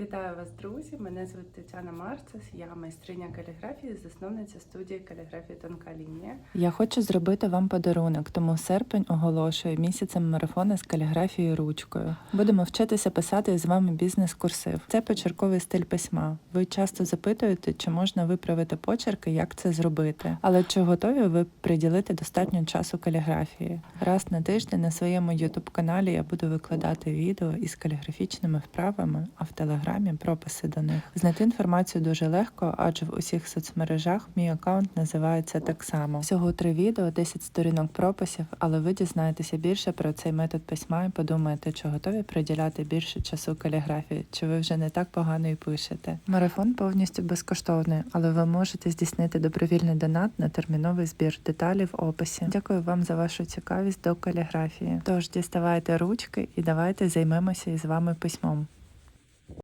Вітаю вас, друзі! Мене звуть Тетяна Марцес, я майстриня каліграфії, засновниця студії каліграфії Тонка лінія. Я хочу зробити вам подарунок, тому серпень оголошую місяцем марафону з каліграфією ручкою. Будемо вчитися писати з вами бізнес-курсив. Це почерковий стиль письма. Ви часто запитуєте, чи можна виправити почерки, як це зробити. Але чи готові ви приділити достатньо часу каліграфії? Раз на тиждень на своєму youtube каналі я буду викладати відео із каліграфічними вправами, а в телеграмі прописи до них. Знайти інформацію дуже легко, адже в усіх соцмережах мій аккаунт називається так само. Всього три відео, 10 сторінок прописів, але ви дізнаєтеся більше про цей метод письма і подумаєте, чи готові приділяти більше часу каліграфії, чи ви вже не так погано і пишете. Марафон повністю безкоштовний, але ви можете здійснити добровільний донат на терміновий збір. Деталі в описі. Дякую вам за вашу цікавість до каліграфії. Тож діставайте ручки і давайте займемося із вами письмом.